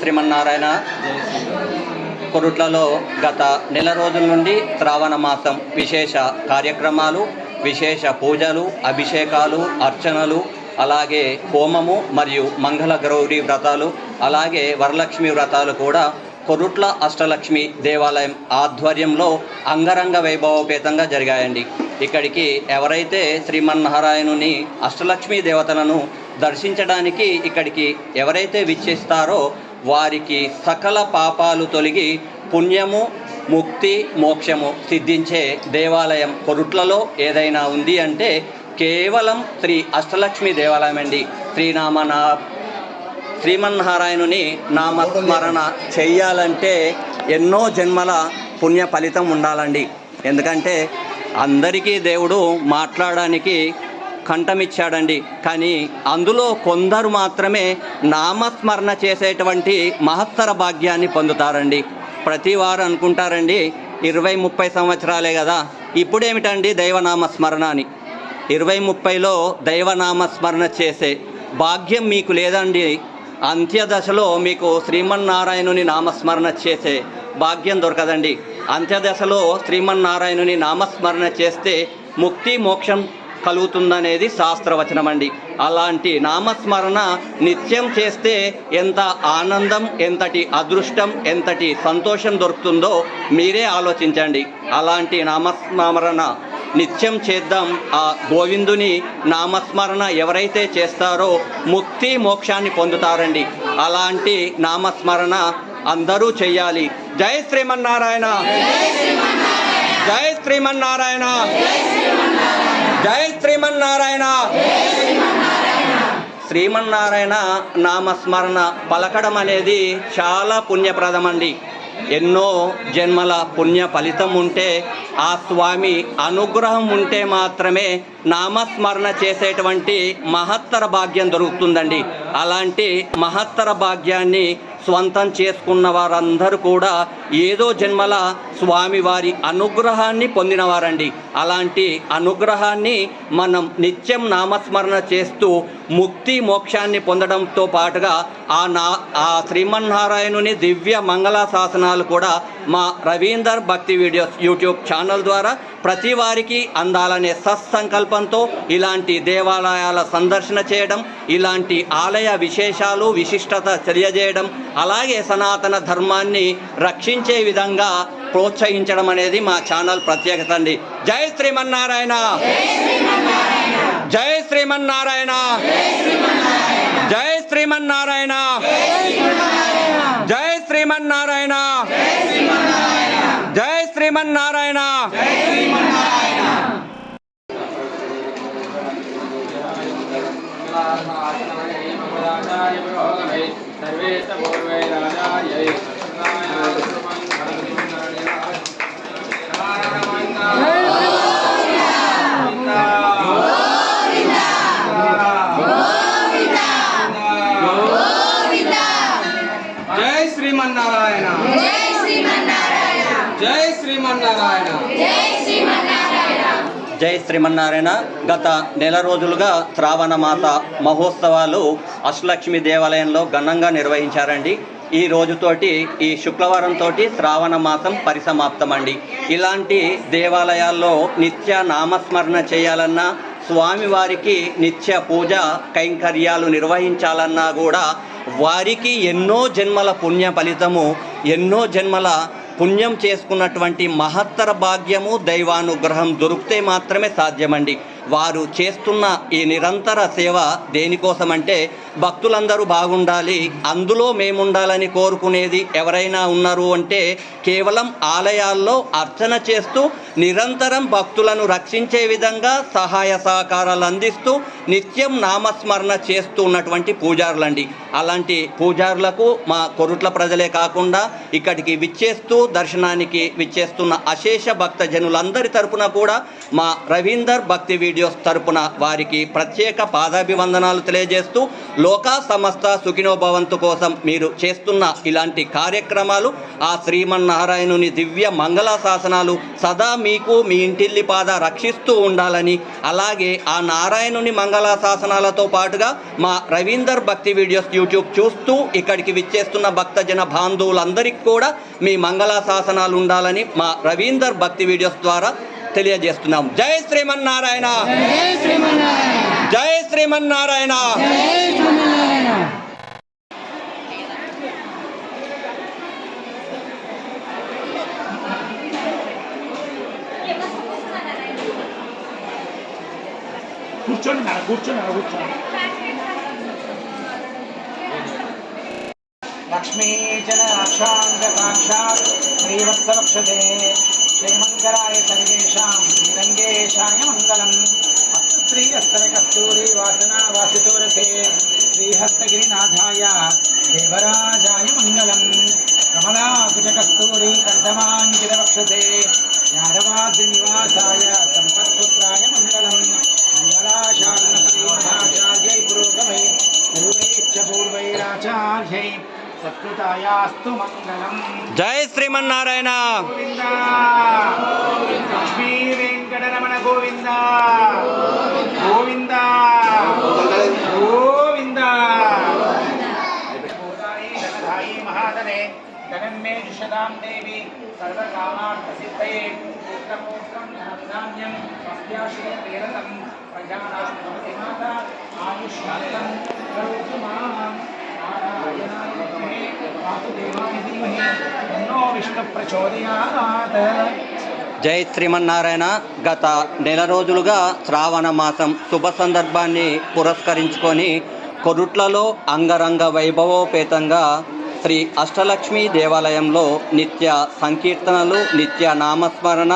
శ్రీమన్నారాయణ కొరుట్లలో గత నెల రోజుల నుండి శ్రావణ మాసం విశేష కార్యక్రమాలు విశేష పూజలు అభిషేకాలు అర్చనలు అలాగే హోమము మరియు మంగళ గౌరీ వ్రతాలు అలాగే వరలక్ష్మి వ్రతాలు కూడా కొరుట్ల అష్టలక్ష్మి దేవాలయం ఆధ్వర్యంలో అంగరంగ వైభవపేతంగా జరిగాయండి. ఇక్కడికి ఎవరైతే శ్రీమన్నారాయణుని అష్టలక్ష్మి దేవతలను దర్శించడానికి ఇక్కడికి ఎవరైతే విచ్చేస్తారో వారికి సకల పాపాలు తొలగి పుణ్యము ముక్తి మోక్షము సిద్ధించే దేవాలయం కొరుట్లలో ఏదైనా ఉంది అంటే కేవలం శ్రీ అష్టలక్ష్మి దేవాలయం అండి. శ్రీనామ నా శ్రీమన్నారాయణుని నామస్మరణ చెయ్యాలంటే ఎన్నో జన్మల పుణ్య ఫలితం ఉండాలండి. ఎందుకంటే అందరికీ దేవుడు మాట్లాడడానికి కంఠమిచ్చాడండి. కానీ అందులో కొందరు మాత్రమే నామస్మరణ చేసేటువంటి మహత్తర భాగ్యాన్ని పొందుతారండి. ప్రతి వారు అనుకుంటారండి ఇరవై ముప్పై సంవత్సరాలే కదా. ఇప్పుడేమిటండి దైవనామస్మరణ అని ఇరవై ముప్పైలో దైవనామస్మరణ చేసే భాగ్యం మీకు లేదండి. అంత్యదశలో మీకు శ్రీమన్నారాయణుని నామస్మరణ చేసే భాగ్యం దొరకదండి. అంత్యదశలో శ్రీమన్నారాయణుని నామస్మరణ చేస్తే ముక్తి మోక్షం కలుగుతుందనేది శాస్త్రవచనం అండి అలాంటి నామస్మరణ నిత్యం చేస్తే ఎంత ఆనందం ఎంతటి అదృష్టం ఎంతటి సంతోషం దొరుకుతుందో మీరే ఆలోచించండి. అలాంటి నామస్మరణ నిత్యం చేద్దాం. ఆ గోవిందుని నామస్మరణ ఎవరైతే చేస్తారో ముక్తి మోక్షాన్ని పొందుతారండి. అలాంటి నామస్మరణ అందరూ చెయ్యాలి. జై శ్రీమన్నారాయణ! జై శ్రీమన్నారాయణ! జై శ్రీమన్నారాయణ. శ్రీమన్నారాయణ నామస్మరణ పలకడం అనేది చాలా పుణ్యప్రదం అండి ఎన్నో జన్మల పుణ్య ఫలితం ఉంటే ఆ స్వామి అనుగ్రహం ఉంటే మాత్రమే నామస్మరణ చేసేటువంటి మహత్తర భాగ్యం దొరుకుతుందండి. అలాంటి మహత్తర భాగ్యాన్ని స్వంతం చేసుకున్న వారందరూ కూడా ఏదో జన్మల స్వామివారి అనుగ్రహాన్ని పొందినవారండి. అలాంటి అనుగ్రహాన్ని మనం నిత్యం నామస్మరణ చేస్తూ ముక్తి మోక్షాన్ని పొందడంతో పాటుగా ఆ నా ఆ శ్రీమన్నారాయణుని దివ్య మంగళ శాసనాలు కూడా మా రవీందర్ భక్తి వీడియోస్ యూట్యూబ్ ఛానల్ ద్వారా ప్రతి వారికి అందాలనే సత్సంకల్పంతో ఇలాంటి దేవాలయాల సందర్శన చేయడం ఇలాంటి ఆలయ విశేషాలు విశిష్టత తెలియజేయడం అలాగే సనాతన ధర్మాన్ని రక్షించే విధంగా ప్రోత్సహించడం అనేది మా ఛానల్ ప్రత్యేకత అండి. జై శ్రీమన్నారాయణ! జై శ్రీమన్నారాయణ! జై శ్రీమన్నారాయణ! జై శ్రీమన్నారాయణ! శ్రీమన్నారాయణ. సర్వే పూర్వై రాజాయై శ్రీమన్నారాయణ గత నెల రోజులుగా శ్రావణ మాస మహోత్సవాలు అష్టలక్ష్మి దేవాలయంలో ఘనంగా నిర్వహించారండి. ఈ రోజుతోటి ఈ శుక్రవారంతో శ్రావణ మాసం పరిసమాప్తమండి. ఇలాంటి దేవాలయాల్లో నిత్య నామస్మరణ చేయాలన్నా స్వామివారికి నిత్య పూజ కైంకర్యాలు నిర్వహించాలన్నా కూడా వారికి ఎన్నో జన్మల పుణ్య ఫలితము ఎన్నో జన్మల పుణ్యం చేసుకున్నటువంటి మహత్తర భాగ్యము దైవానుగ్రహం దొరికితే మాత్రమే సాధ్యమండి. వారు చేస్తున్న ఈ నిరంతర సేవ దేనికోసమంటే భక్తులందరూ బాగుండాలి అందులో మేముండాలని కోరుకునేది ఎవరైనా ఉన్నారు అంటే కేవలం ఆలయాల్లో అర్చన చేస్తూ నిరంతరం భక్తులను రక్షించే విధంగా సహాయ సహకారాలు అందిస్తూ నిత్యం నామస్మరణ చేస్తూ ఉన్నటువంటి పూజారులండి. అలాంటి పూజారులకు మా కొరుట్ల ప్రజలే కాకుండా ఇక్కడికి విచ్చేస్తూ దర్శనానికి విచ్చేస్తున్న అశేష భక్తజనులందరి తరపున కూడా మా రవీందర్ భక్తి వీడియోస్ తరపున వారికి ప్రత్యేక పాదాభివందనాలు తెలియజేస్తూ లోకా సమస్త సుఖినోభవంతు కోసం మీరు చేస్తున్న ఇలాంటి కార్యక్రమాలు ఆ శ్రీమన్నారాయణుని దివ్య మంగళ శాసనాలు సదా మీకు మీ ఇంటిల్లి పాద రక్షిస్తూ ఉండాలని అలాగే ఆ నారాయణుని మంగళ శాసనాలతో పాటుగా మా రవీందర్ భక్తి వీడియోస్ యూట్యూబ్ చూస్తూ ఇక్కడికి విచ్చేస్తున్న భక్తజన బాంధవులందరికీ కూడా మీ మంగళ శాసనాలు ఉండాలని మా రవీందర్ భక్తి వీడియోస్ ద్వారా తెలియజేస్తున్నాం. జై శ్రీమన్నారాయణ. జై శ్రీమన్నారాయణ. జై శ్రీమన్నారాయణ జై శ్రీమన్నారాయణ కూర్చోండి మేడం కూర్చోండి మేడం కూర్చోండి. లక్ష్మీ జన రక్షాంగకాక్షాత్ శ్రీవత్సవక్షతే శ్రీమంగళాయ సర్వేషాం శ్రీరంగేశాయ మంగళం. అస్తు శ్రీ అస్తర కస్తూరి వాసనా వాసితోరసే శ్రీహస్తగిరినాథాయ దేవరాజాయ మంగళం. కమలాకుజ కస్తూరి కర్దమాంగిర యాదవాద్రి నివాసాయ సంపత్పుత్ర జై శ్రీమన్నారాయణ. లక్ష్మీ వెంకటరమణ గోవింద. గోవింద. గోవింద. మహాధనే ధనన్మే దుషదాం దేవి సర్వకామార్థసిద్ధయే ధనధాన్యం స్వస్యాశ్రయతేరతం ప్రజానాం భవతి మాత ఆయుష్మంతం కరోతు మాం. జై శ్రీమన్నారాయణ. గత నెల రోజులుగా శ్రావణ మాసం శుభ సందర్భాన్ని పురస్కరించుకొని కొరుట్లలో అంగరంగ వైభవోపేతంగా శ్రీ అష్టలక్ష్మి దేవాలయంలో నిత్య సంకీర్తనలు నిత్య నామస్మరణ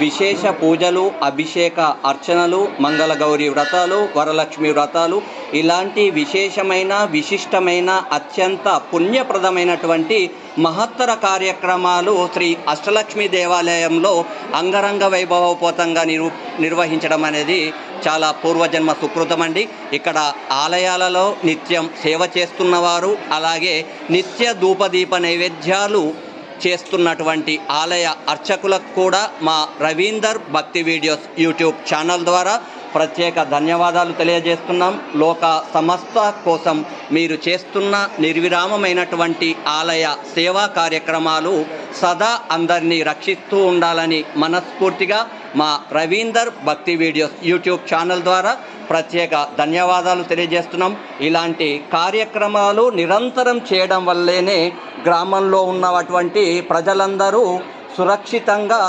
విశేష పూజలు అభిషేక అర్చనలు మంగళగౌరి వ్రతాలు వరలక్ష్మి వ్రతాలు ఇలాంటి విశేషమైన విశిష్టమైన అత్యంత పుణ్యప్రదమైనటువంటి మహత్తర కార్యక్రమాలు శ్రీ అష్టలక్ష్మి దేవాలయంలో అంగరంగ వైభవపోతంగా నిరు నిర్వహించడం అనేది చాలా పూర్వజన్మ సుకృతమండి. ఇక్కడ ఆలయాలలో నిత్యం సేవ చేస్తున్నవారు అలాగే నిత్య ధూపదీప నైవేద్యాలు చేస్తున్నటువంటి ఆలయ అర్చకులకు కూడా మా రవీందర్ భక్తి వీడియోస్ యూట్యూబ్ ఛానల్ ద్వారా ప్రత్యేక ధన్యవాదాలు తెలియజేస్తున్నాం. లోక సమస్త కోసం మీరు చేస్తున్న నిర్విరామమైనటువంటి ఆలయ సేవా కార్యక్రమాలు సదా అందరినీ రక్షిస్తూ ఉండాలని మనస్ఫూర్తిగా మా రవీందర్ భక్తి వీడియోస్ యూట్యూబ్ ఛానల్ ద్వారా ప్రత్యేక ధన్యవాదాలు తెలియజేస్తున్నాం. ఇలాంటి కార్యక్రమాలు నిరంతరం చేయడం వల్లేనే గ్రామంలో ఉన్నటువంటి ప్రజలందరూ సురక్షితంగా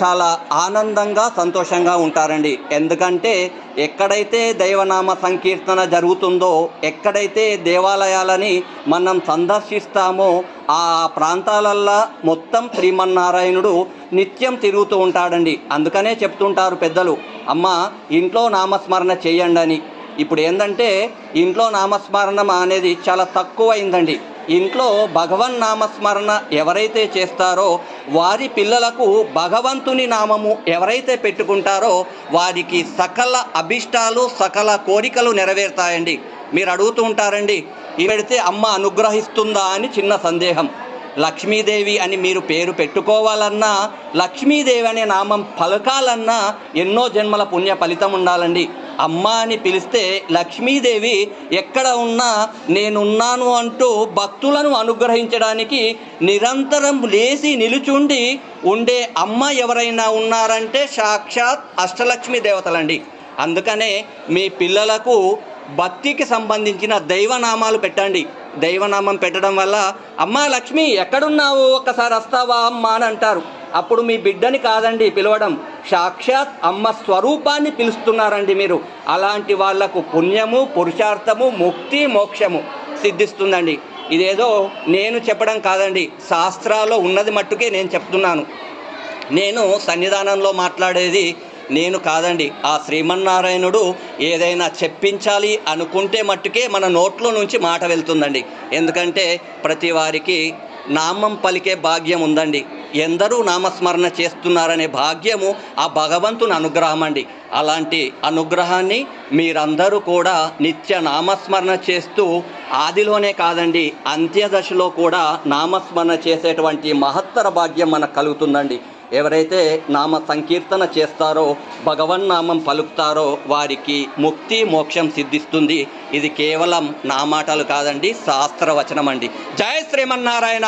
చాలా ఆనందంగా సంతోషంగా ఉంటారండి. ఎందుకంటే ఎక్కడైతే దైవనామ సంకీర్తన జరుగుతుందో ఎక్కడైతే దేవాలయాలని మనం సందర్శిస్తామో ఆ ప్రాంతాలల్లో మొత్తం శ్రీమన్నారాయణుడు నిత్యం తిరుగుతూ ఉంటాడండి. అందుకనే చెప్తుంటారు పెద్దలు అమ్మ ఇంట్లో నామస్మరణ చేయండి అని ఇప్పుడు ఏంటంటే ఇంట్లో నామస్మరణం అనేది చాలా తక్కువైందండి. ఇంట్లో భగవన్ నామస్మరణ ఎవరైతే చేస్తారో వారి పిల్లలకు భగవంతుని నామము ఎవరైతే పెట్టుకుంటారో వారికి సకల అభిష్టాలు సకల కోరికలు నెరవేరుతాయండి. మీరు అడుగుతూ ఉంటారండి ఈ పెడితే అమ్మ అనుగ్రహిస్తుందా? అని చిన్న సందేహం. లక్ష్మీదేవి అని మీరు పేరు పెట్టుకోవాలన్నా లక్ష్మీదేవి అనే నామం పలకాలన్నా ఎన్నో జన్మల పుణ్య ఫలితం ఉండాలండి. అమ్మ అని పిలిస్తే లక్ష్మీదేవి ఎక్కడ ఉన్నా నేనున్నాను అంటూ భక్తులను అనుగ్రహించడానికి నిరంతరం లేచి నిలుచుండి ఉండే అమ్మ ఎవరైనా ఉన్నారంటే సాక్షాత్ అష్టలక్ష్మి దేవతలండి. అందుకనే మీ పిల్లలకు భక్తికి సంబంధించిన దైవనామాలు పెట్టండి. దైవనామం పెట్టడం వల్ల అమ్మా లక్ష్మి ఎక్కడున్నావు? ఒక్కసారి వస్తావా అమ్మా అని అంటారు. అప్పుడు మీ బిడ్డని కాదండి పిలవడం. సాక్షాత్ అమ్మ స్వరూపాన్ని పిలుస్తున్నారండి మీరు. అలాంటి వాళ్ళకు పుణ్యము పురుషార్థము ముక్తి మోక్షము సిద్ధిస్తుందండి. ఇదేదో నేను చెప్పడం కాదండి. శాస్త్రాల్లో ఉన్నది మట్టుకే నేను చెప్తున్నాను. నేను సన్నిధానంలో మాట్లాడేది నేను కాదండి. ఆ శ్రీమన్నారాయణుడు ఏదైనా చెప్పించాలి అనుకుంటే మట్టుకే మన నోట్లో నుంచి మాట వెళ్తుందండి. ఎందుకంటే ప్రతి వారికి నామం పలికే భాగ్యం ఉందండి. ఎందరూ నామస్మరణ చేస్తున్నారనే భాగ్యము ఆ భగవంతుని అనుగ్రహం అండి అలాంటి అనుగ్రహాన్ని మీరందరూ కూడా నిత్య నామస్మరణ చేస్తూ ఆదిలోనే కాదండి అంత్యదశలో కూడా నామస్మరణ చేసేటువంటి మహత్తర భాగ్యం మనకు కలుగుతుందండి. ఎవరైతే నామ సంకీర్తన చేస్తారో భగవన్నామం పలుకుతారో వారికి ముక్తి మోక్షం సిద్ధిస్తుంది. ఇది కేవలం నామాటలు కాదండి శాస్త్రవచనం అండి జయ శ్రీమన్నారాయణ!